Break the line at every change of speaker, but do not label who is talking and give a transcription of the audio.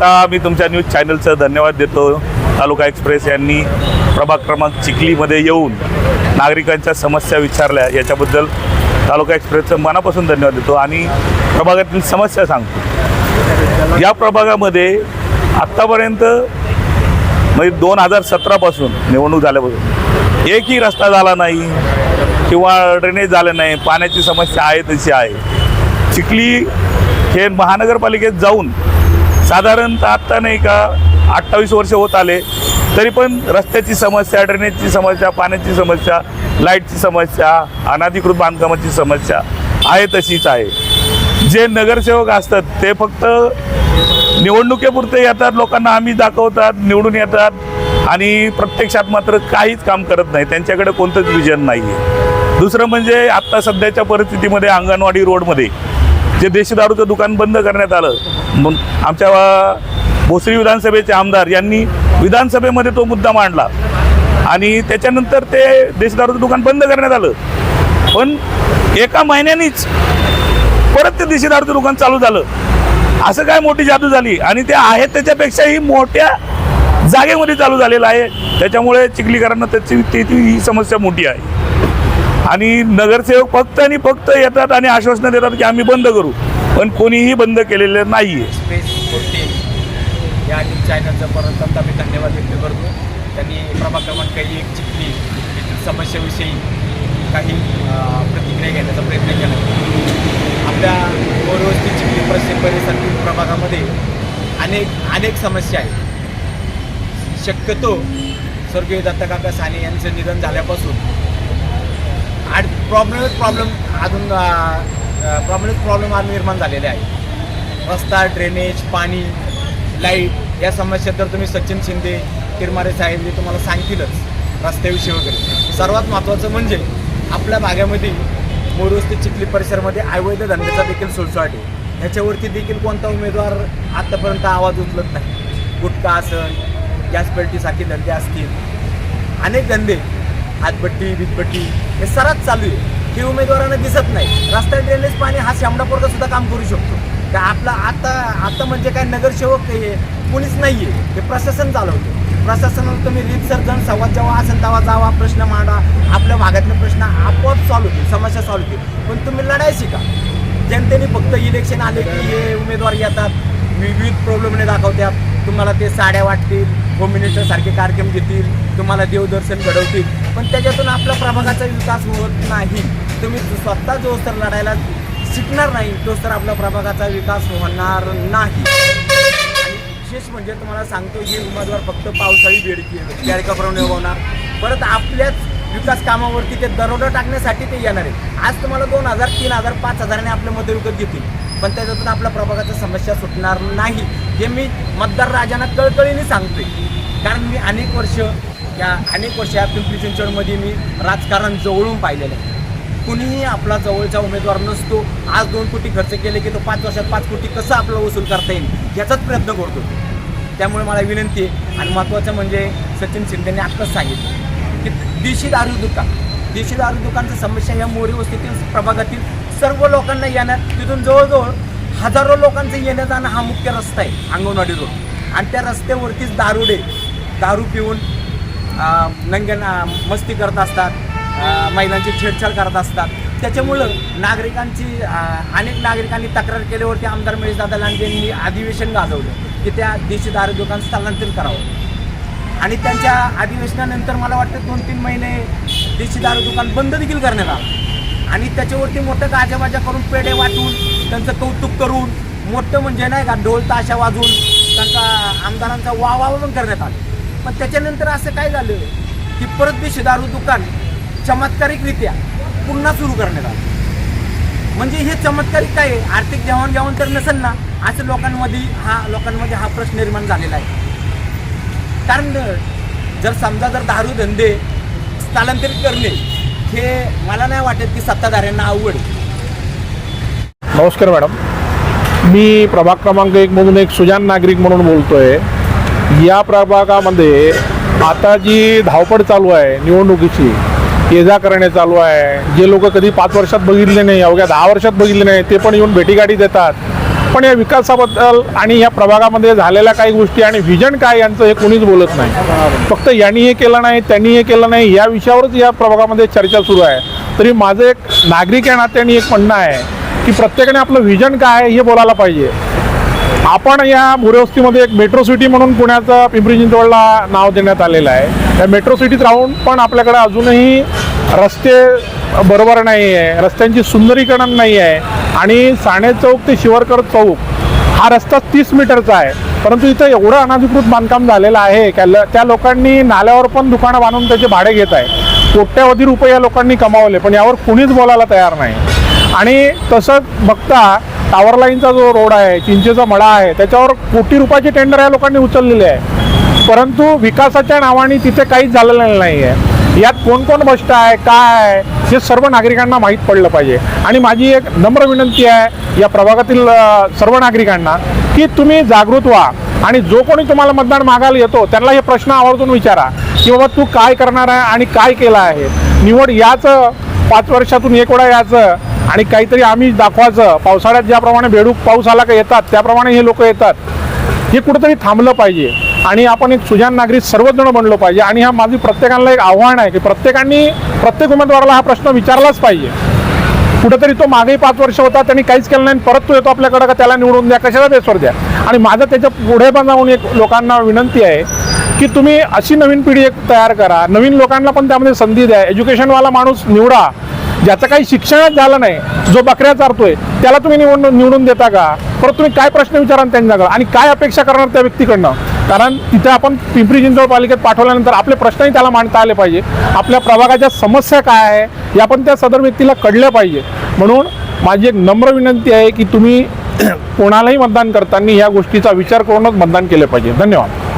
आत्ता मी तुमच्या न्यूज चॅनलचं धन्यवाद देतो. तालुका एक्सप्रेस यांनी प्रभाग क्रमांक चिखलीमध्ये येऊन नागरिकांच्या समस्या विचारल्या. याच्याबद्दल तालुका एक्सप्रेसचं मनापासून धन्यवाद देतो. आणि प्रभागातील समस्या सांगतो. या प्रभागामध्ये आत्तापर्यंत म्हणजे दोन हजार सतरापासून निवडणूक झाल्यापासून एकही रस्ता झाला नाही किंवा ड्रेनेज झालं नाही. पाण्याची समस्या आहे तशी आहे. चिखली हे महानगरपालिकेत जाऊन साधारणतः आत्ता नाही का अठ्ठावीस वर्ष होत आले तरी पण रस्त्याची समस्या ड्रेनेजची समस्या पाण्याची समस्या लाईटची समस्या अनाधिकृत बांधकामाची समस्या आहे तशीच आहे. जे नगरसेवक असतात ते फक्त निवडणुकीपुरते येतात लोकांना आम्ही दाखवतात निवडून येतात आणि प्रत्यक्षात मात्र काहीच काम करत नाही. त्यांच्याकडे कोणतंच विजन नाही आहे दुसरं म्हणजे आत्ता सध्याच्या परिस्थितीमध्ये अंगणवाडी रोडमध्ये जे देशी दारूचं दुकान बंद करण्यात आलं मग आमच्या भोसरी विधानसभेचे आमदार यांनी विधानसभेमध्ये तो मुद्दा मांडला. आणि त्याच्यानंतर ते देशी दारूचं दुकान बंद करण्यात आलं. पण एका महिन्यानीच परत ते देशी दारूचं दुकान चालू झालं. असं काय मोठी जादू झाली? आणि ते आहेत त्याच्यापेक्षाही मोठ्या जागेमध्ये चालू झालेलं आहे. त्याच्यामुळे चिखलीकरांना त्याची ती ती- ही समस्या मोठी आहे. आणि नगरसेवक फक्त आणि फक्त येतात आणि आश्वासनं देतात की आम्ही बंद करू. पण कोणीही बंद केलेलं नाही आहे
स्पेस या न्यूज परत आम्ही धन्यवाद व्यक्त करतो. त्यांनी प्रभाग क्रमांक एक चिखली समस्येविषयी काही प्रतिक्रिया घेण्याचा प्रयत्न केला. आपल्या मोरवस्ती चिखली परिसर परिसरातील प्रभागामध्ये अनेक अनेक समस्या आहेत. शक्यतो स्वर्गीय दत्तकाका साने यांचं निधन झाल्यापासून आणि प्रॉब्लेमच प्रॉब्लेम अजून प्रॉब्लेमच प्रॉब्लेम आज निर्माण झालेले आहे. रस्ता ड्रेनेज पाणी लाइट या समस्या तर तुम्ही सचिन शिंदे किरमारे साहेब मी तुम्हाला सांगतीलच रस्त्याविषयी वगैरे. सर्वात महत्त्वाचं म्हणजे आपल्या भागामध्ये मोरवस्ती चिखली परिसरामध्ये अवैध धंद्याचा देखील सुळसुळाट आहे. ह्याच्यावरती देखील कोणता उमेदवार आत्तापर्यंत आवाज उचलत नाही. गुटखा असेल गॅस पेल्टीसारखे धंदे असतील. अनेक धंदे हातभट्टी बीजभट्टी हे सर्रात चालू आहे. हे उमेदवारांना दिसत नाही. रस्ता ड्रेनेज पाणी हा शामडापोरगा सुद्धा काम करू शकतो. तर आपला आता आता म्हणजे काय नगरसेवक हे कोणीच नाही आहे हे प्रशासन चालवतं. प्रशासनाला तुम्ही रीतसर जण संवाद जेव्हा असेल तेव्हा जावा प्रश्न मांडा. आपल्या भागातले प्रश्न आपोआप सॉल्व होतील समस्या सॉल्व होतील. पण तुम्ही लढाई शिका जनतेने फक्त इलेक्शन आले की हे उमेदवार येतात. विविध प्रॉब्लेमने दाखवतात तुम्हाला ते साड्या वाटतील होम मिनिस्टर सारखे कार्यक्रम घेतील तुम्हाला देवदर्शन घडवतील. पण त्याच्यातून आपल्या प्रभागाचा विकास होत नाही. तुम्ही स्वतः जो स्तर लढायला शिकणार नाही तोच तर आपल्या प्रभागाचा विकास होणार नाही. आणि विशेष म्हणजे तुम्हाला सांगतो ही उमेदवार फक्त पावसाळी बेडकी कार्यक्रमाने उभवणार परत आपल्याच विकास कामावरती ते दरोडा टाकण्यासाठी ते येणार आहे आज तुम्हाला दोन हजार तीन हजार पाच हजाराने आपले मतं विकत घेतील. पण त्याच्यातून आपल्या प्रभागाच्या समस्या सुटणार नाही हे मी मतदार राजांना कळकळीने सांगतोय. कारण मी अनेक वर्ष या अनेक वर्ष या पिंपरी चिंचवडमध्ये मी राजकारण जवळून पाहिलेलं आहे. कुणीही आपला जवळचा उमेदवार नसतो. आज दोन कोटी खर्च केले की तो पाच वर्षात पाच कोटी कसं आपलं वसूल करता येईल याचाच प्रयत्न करतो. त्यामुळे मला विनंती आहे आणि महत्त्वाचं म्हणजे सचिन शिंदेने आत्ताच सांगितलं की देशी दारू दुकान देशी दारू दुकानचं समस्या या मोरी वस्तीतील प्रभागातील सर्व लोकांना येण्यात तिथून जवळजवळ हजारो लोकांचं येणं जाणं हा मुख्य रस्ता आहे अंगणवाडी रोड. आणि त्या रस्त्यावरतीच दारुडे दारू पिऊन नंग्यांना मस्ती करत असतात महिलांची छेडछाड करत असतात. त्याच्यामुळं नागरिकांची अनेक नागरिकांनी तक्रार केल्यावरती आमदार महेश दादा लांडे यांनी अधिवेशन गाजवलं की त्या देशी दारू दुकान स्थलांतरित करावं. आणि त्यांच्या अधिवेशनानंतर मला वाटतं दोन तीन महिने देशी दारू दुकान बंद देखील करण्यात आलं. आणि त्याच्यावरती मोठं गाजाबाजा करून पेढे वाटून त्यांचं कौतुक करून मोठं म्हणजे नाही का ढोल ताशा वाजून त्यांचा आमदारांचा वा वा पण करण्यात आलं. पण त्याच्यानंतर असं काय झालं की परत देशी दारू दुकान चमत्कारिकरित्या पुन्हा सुरू करण्यात आलं. म्हणजे हे चमत्कारिक काय आहे? आर्थिक देवाणघेवाण तर नसेल ना असं लोकांमध्ये हा लोकांमध्ये हा प्रश्न निर्माण झालेला आहे. कारण जर समजा जर दारू धंदे स्थलांतरित करणे हे मला नाही वाटत की सत्ताधाऱ्यांना आवड
नमस्कार मॅडम. मी प्रभाग क्रमांक एक मधून एक सुजान नागरिक म्हणून बोलतोय. या प्रभागामध्ये आता जी धावपळ चालू आहे निवडणुकीची ये जा करणे चालू आहे जे लोक कधी पाच वर्षात बघितले नाही अवघ्या दहा वर्षात बघितले नाही ते पण येऊन भेटीगाठी देतात. पण या विकासाबद्दल आणि या प्रभागामध्ये झालेल्या काही गोष्टी आणि व्हिजन काय यांचं हे कोणीच बोलत नाही. फक्त यांनी हे केलं नाही त्यांनी हे केलं नाही या विषयावरच या प्रभागामध्ये चर्चा सुरू आहे. तरी माझं एक नागरिक या नात्याने एक म्हणणं आहे की प्रत्येकाने आपलं व्हिजन काय आहे हे बोलायला पाहिजे. आपण या मुरवस्तीमध्ये एक मेट्रो सिटी म्हणून पुण्याचं पिंपरी चिंचवडला नाव देण्यात आलेलं आहे. या मेट्रो सिटीत राहून पण आपल्याकडे अजूनही रस्ते बरोबर नाही आहे रस्त्यांची सुंदरीकरण नाही आहे आणि साणे चौक ते शिवरकर चौक हा रस्ता तीस मीटरचा आहे. परंतु इथं एवढं अनाधिकृत बांधकाम झालेलं आहे की ल- त्या लोकांनी नाल्यावर पण दुकानं बांधून त्याचे भाडे घेत आहे. कोट्यावधी रुपये या लोकांनी कमावले पण यावर कुणीच बोलायला तयार नाही. आणि तसंच बघता टावर लाईनचा जो रोड आहे चिंचेचा मळा आहे त्याच्यावर कोटी रुपयाचे टेंडर या लोकांनी उचललेले आहे. परंतु विकासाच्या नावाने तिथे काहीच झालेलं नाही आहे. यात कोण कोण बसतं आहे काय आहे हे सर्व नागरिकांना माहीत पडलं पाहिजे. आणि माझी एक नम्र विनंती आहे या प्रभागातील सर्व नागरिकांना की तुम्ही जागृत व्हा. आणि जो कोणी तुम्हाला मतदान मागायला येतो त्यांना हे प्रश्न आवर्जून विचारा की बाबा तू काय करणार आहे आणि काय केलं आहे. निवड याच पाच वर्षातून एक वेळा याचं आणि काहीतरी आम्ही दाखवायचं. पावसाळ्यात ज्याप्रमाणे बेडूक पाऊस आला का येतात त्याप्रमाणे हे लोक येतात. हे कुठंतरी थांबलं पाहिजे. आणि आपण एक सुजान नागरिक सर्वजण बनलो पाहिजे. आणि हा माझी प्रत्येकाला एक आव्हान आहे की प्रत्येकाने प्रत्येक उमेदवाराला हा प्रश्न विचारलाच पाहिजे. कुठेतरी तो मागेही पाच वर्ष होता त्यांनी काहीच केलं नाही परत तो येतो आपल्याकडं का त्याला निवडून द्या कशाला बेसवर द्या? आणि माझं त्याच्या पुढे पण जाऊन एक लोकांना विनंती आहे की तुम्ही अशी नवीन पिढी एक तयार करा. नवीन लोकांना पण त्यामध्ये संधी द्या. एज्युकेशनवाला माणूस निवडा. ज्याचं काही शिक्षणच झालं नाही जो बकऱ्या चारतोय त्याला तुम्ही निवडून निवडून देता का? परत तुम्ही काय प्रश्न विचाराल त्यांच्याकडं? आणि काय अपेक्षा करणार त्या व्यक्तीकडनं? कारण तिथे आपण पिंपरी चिंचवड पालिकेत पाठवल्यानंतर आपले प्रश्नही त्याला मांडता आले पाहिजे. आपल्या प्रभागाच्या समस्या काय आहे या पण त्या सदर व्यक्तीला कळल्या पाहिजे. म्हणून माझी एक नम्र विनंती आहे की तुम्ही कोणालाही मतदान करताना ह्या गोष्टीचा विचार करूनच मतदान केले पाहिजे. धन्यवाद.